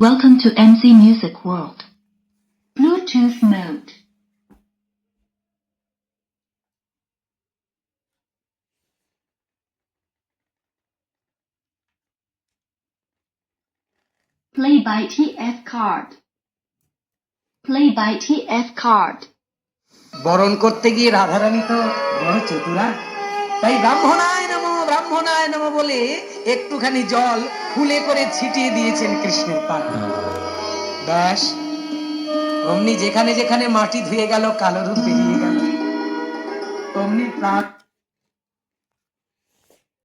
Welcome to MC Music World. Bluetooth mode. Play by TF card. Play by TF card. বরণ করতে গিয়ে রাধারানী তো বড় চতুরা তাই ব্রাহ্মণায় নম ব্রাহ্মণায় নম বলে একটুখানি জল ফুলে করে ছিটিয়ে দিয়েছেন কৃষ্ণের পান ব্যাস, অমনি যেখানে যেখানে মাটি ধুয়ে গেল, কালো রূপ বেরিয়ে গেল। অমনি প্রাণ